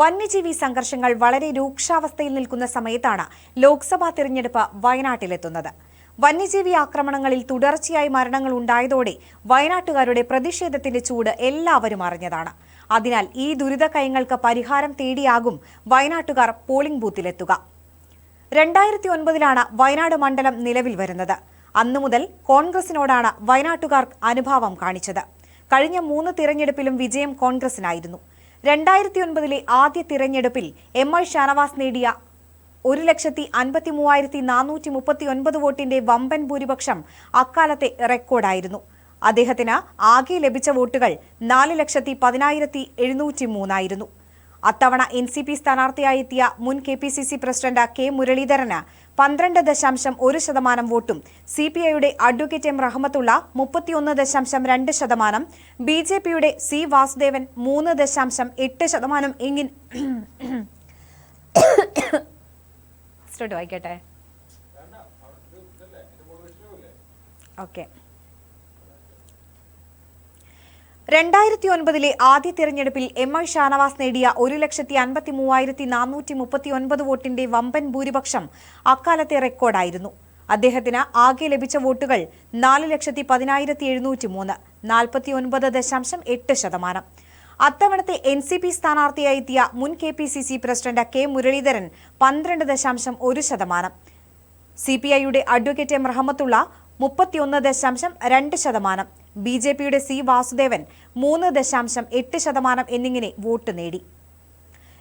വന്യജീവി സംഘർഷങ്ങൾ വളരെ രൂക്ഷാവസ്ഥയിൽ നിൽക്കുന്ന സമയത്താണ് ലോക്സഭാ തിരഞ്ഞെടുപ്പ് വയനാട്ടിലെത്തുന്നത്. വന്യജീവി ആക്രമണങ്ങളിൽ തുടർച്ചയായി മരണങ്ങൾ ഉണ്ടായതോടെ വയനാട്ടുകാരുടെ പ്രതിഷേധത്തിന്റെ ചൂട് എല്ലാവരും അറിഞ്ഞതാണ്. അതിനാൽ ഈ ദുരിതക്കയങ്ങൾക്ക് പരിഹാരം തേടിയാകും വയനാട്ടുകാർ പോളിംഗ് ബൂത്തിലെത്തുക. രണ്ടായിരത്തി ഒൻപതിലാണ് വയനാട് മണ്ഡലം നിലവിൽ വരുന്നത്. അന്നു മുതൽ കോൺഗ്രസിനോടാണ് വയനാട്ടുകാർ അനുഭാവം കാണിച്ചത്. കഴിഞ്ഞ മൂന്ന് തിരഞ്ഞെടുപ്പിലും വിജയം കോൺഗ്രസിനായിരുന്നു. രണ്ടായിരത്തി ഒൻപതിലെ ആദ്യ തിരഞ്ഞെടുപ്പിൽ എം ഐ ഷാനവാസ് നേടിയ ഒരു ലക്ഷത്തി അൻപത്തി മൂവായിരത്തി നാനൂറ്റി മുപ്പത്തി ഒൻപത് വോട്ടിന്റെ വമ്പൻ ഭൂരിപക്ഷം അക്കാലത്തെ റെക്കോർഡായിരുന്നു. അദ്ദേഹത്തിന് ആകെ ലഭിച്ച വോട്ടുകൾ നാല് ലക്ഷത്തി പതിനായിരത്തി എഴുന്നൂറ്റി മൂന്നായിരുന്നു അത്തവണ എൻ സി പി സ്ഥാനാർത്ഥിയായെത്തിയ മുൻ K P C C president K മുരളീധരന് പന്ത്രണ്ട് ദശാംശം ഒരു ശതമാനം വോട്ടും സി പി ഐയുടെ അഡ്വക്കേറ്റ് എം റഹ്മത്തുള്ള മുപ്പത്തിയൊന്ന് ദശാംശം രണ്ട് ശതമാനം ബി ജെ പിയുടെ സി വാസുദേവൻ മൂന്ന് ദശാംശം എട്ട് ശതമാനം എങ്ങിൻ വായിക്കട്ടെ. ഓക്കെ. രണ്ടായിരത്തി ഒൻപതിലെ ആദ്യ തിരഞ്ഞെടുപ്പിൽ എം ഐ ഷാനവാസ് നേടിയ ഒരു ലക്ഷത്തി അൻപത്തി മൂവായിരത്തി നാനൂറ്റി മുപ്പത്തി ഒൻപത് വോട്ടിന്റെ വമ്പൻ ഭൂരിപക്ഷം അക്കാലത്തെ റെക്കോർഡായിരുന്നു. അദ്ദേഹത്തിന് ആകെ ലഭിച്ച വോട്ടുകൾ നാല് ലക്ഷത്തി പതിനായിരത്തി എഴുന്നൂറ്റി മൂന്ന് നാൽപ്പത്തി ഒൻപത് ദശാംശം എട്ട് ശതമാനം. അത്തവണത്തെ എൻ സി പി സ്ഥാനാർത്ഥിയായി എത്തിയ മുൻ K P C C president K Muraleedharan പന്ത്രണ്ട് ദശാംശം ഒരു ശതമാനം. സി പി ഐയുടെ അഡ്വക്കേറ്റ് എം റഹമത്തുള്ള മുപ്പത്തിയൊന്ന് ദശാംശം രണ്ട് ശതമാനം. ബി ജെ പിയുടെ സി വാസുദേവൻ മൂന്ന് ദശാംശം എട്ട് ശതമാനം എന്നിങ്ങനെ വോട്ട് നേടി.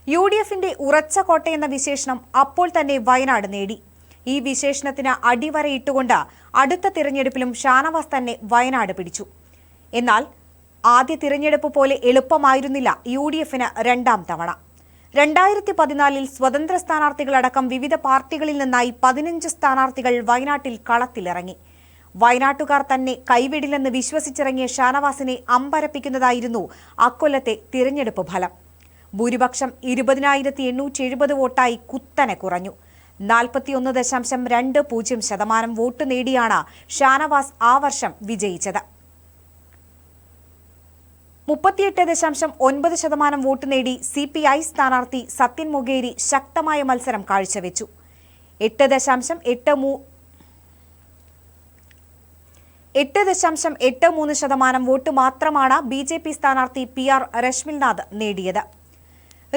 യു ഡി എഫിന്റെ ഉറച്ച കോട്ടയെന്ന വിശേഷണം അപ്പോൾ തന്നെ വയനാട് നേടി. ഈ വിശേഷണത്തിന് അടിവരയിട്ടുകൊണ്ട് അടുത്ത തിരഞ്ഞെടുപ്പിലും ഷാനവാസ് തന്നെ വയനാട് പിടിച്ചു. എന്നാൽ ആദ്യ തിരഞ്ഞെടുപ്പ് പോലെ എളുപ്പമായിരുന്നില്ല യു ഡി എഫിന് രണ്ടാം തവണ. രണ്ടായിരത്തി പതിനാലിൽ സ്വതന്ത്ര സ്ഥാനാർത്ഥികളടക്കം വിവിധ പാർട്ടികളിൽ നിന്നായി പതിനഞ്ച് സ്ഥാനാർത്ഥികൾ വയനാട്ടിൽ കളത്തിലിറങ്ങി. വയനാട്ടുകാർ തന്നെ കൈവിടില്ലെന്ന് വിശ്വസിച്ചിറങ്ങിയ ഷാനവാസിനെ അമ്പരപ്പിക്കുന്നതായിരുന്നു അക്കൊല്ലത്തെ തിരഞ്ഞെടുപ്പ് ഫലം. ഭൂരിപക്ഷം ഇരുപതിനായിരത്തി എണ്ണൂറ്റി എഴുപത് വോട്ടായി കുത്തനെ കുറഞ്ഞു. നാൽപ്പത്തിയൊന്ന് ദശാംശം രണ്ട് പൂജ്യം ശതമാനം വോട്ട് നേടിയാണ് ഷാനവാസ് ആ വർഷം വിജയിച്ചത്. മുപ്പത്തിയെട്ട് ദശാംശം ഒൻപത് ശതമാനം വോട്ട് നേടി സി പി ഐ സ്ഥാനാർത്ഥി സത്യൻ മൊഗേരി ശക്തമായ മത്സരം കാഴ്ചവെച്ചു. എട്ട് ദശാംശം എട്ട് മൂ എട്ട് ദശാംശം എട്ട് മൂന്ന് ശതമാനം വോട്ട് മാത്രമാണ് ബി ജെ പി സ്ഥാനാർത്ഥി പി ആർ രശ്മിൽനാഥ് നേടിയത്.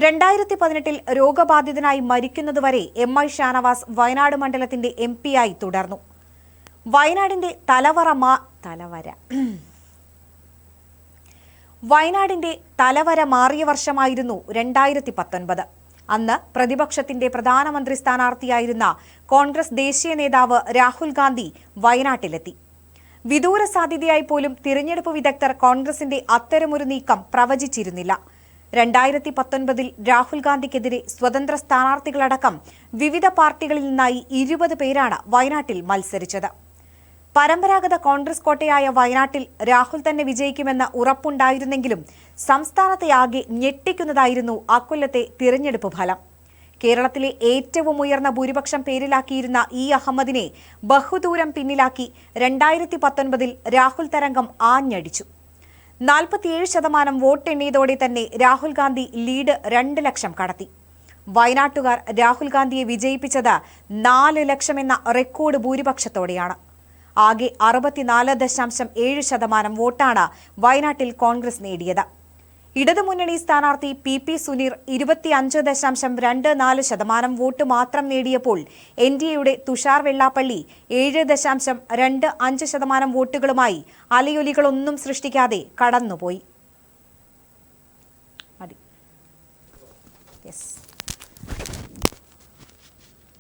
രണ്ടായിരത്തി പതിനെട്ടിൽ രോഗബാധിതനായി മരിക്കുന്നതുവരെ എം ഐ ഷാനവാസ് വയനാട് മണ്ഡലത്തിന്റെ എം ആയി തുടർന്നു. വയനാടിന്റെ തലവറ തലവര. വയനാടിന്റെ തലവര മാറിയ വർഷമായിരുന്നു രണ്ടായിരത്തി പത്തൊൻപത് അന്ന് പ്രതിപക്ഷത്തിന്റെ പ്രധാനമന്ത്രി സ്ഥാനാർത്ഥിയായിരുന്ന കോൺഗ്രസ് ദേശീയ നേതാവ് രാഹുൽ ഗാന്ധി വയനാട്ടിലെത്തി. വിദൂര സാധ്യതയായി പോലും തിരഞ്ഞെടുപ്പ് വിദഗ്ധർ കോൺഗ്രസിന്റെ അത്തരമൊരു നീക്കം പ്രവചിച്ചിരുന്നില്ല. രണ്ടായിരത്തി പത്തൊൻപതിൽ രാഹുൽ ഗാന്ധിക്കെതിരെ സ്വതന്ത്ര സ്ഥാനാർത്ഥികളടക്കം വിവിധ പാർട്ടികളിൽ നിന്നായി ഇരുപത് പേരാണ് വയനാട്ടിൽ മത്സരിച്ചത്. പരമ്പരാഗത കോൺഗ്രസ് കോട്ടയായ വയനാട്ടിൽ രാഹുൽ തന്നെ വിജയിക്കുമെന്ന ഉറപ്പുണ്ടായിരുന്നെങ്കിലും സംസ്ഥാനത്തെ ആകെ ഞെട്ടിക്കുന്നതായിരുന്നു അക്കൊല്ലത്തെ തിരഞ്ഞെടുപ്പ് ഫലം. കേരളത്തിലെ ഏറ്റവും ഉയർന്ന ഭൂരിപക്ഷം പേരിലാക്കിയിരുന്ന ഇ അഹമ്മദിനെ ബഹുദൂരം പിന്നിലാക്കി രണ്ടായിരത്തി പത്തൊൻപതിൽ രാഹുൽ തരംഗം ആഞ്ഞടിച്ചു. നാൽപ്പത്തിയേഴ് ശതമാനം വോട്ടെണ്ണിയതോടെ തന്നെ രാഹുൽ ഗാന്ധി ലീഡ് രണ്ട് ലക്ഷം കടത്തി. വയനാട്ടുകാർ രാഹുൽ ഗാന്ധിയെ വിജയിപ്പിച്ചത് നാല് എന്ന റെക്കോർഡ് ഭൂരിപക്ഷത്തോടെയാണ്. ആകെ അറുപത്തിനാല് ദശാംശം ഏഴ് ശതമാനം വോട്ടാണ് വയനാട്ടിൽ കോൺഗ്രസ് നേടിയത്. ഇടതുമുന്നണി സ്ഥാനാർത്ഥി പി പി സുനീർ ഇരുപത്തിയഞ്ച് ദശാംശം രണ്ട് നാല് ശതമാനം വോട്ട് മാത്രം നേടിയപ്പോൾ എൻ ഡി എയുടെ തുഷാർ വെള്ളാപ്പള്ളി ഏഴ് ദശാംശം രണ്ട് അഞ്ച് ശതമാനം വോട്ടുകളുമായി അലയൊലികളൊന്നും സൃഷ്ടിക്കാതെ കടന്നുപോയി. മതി.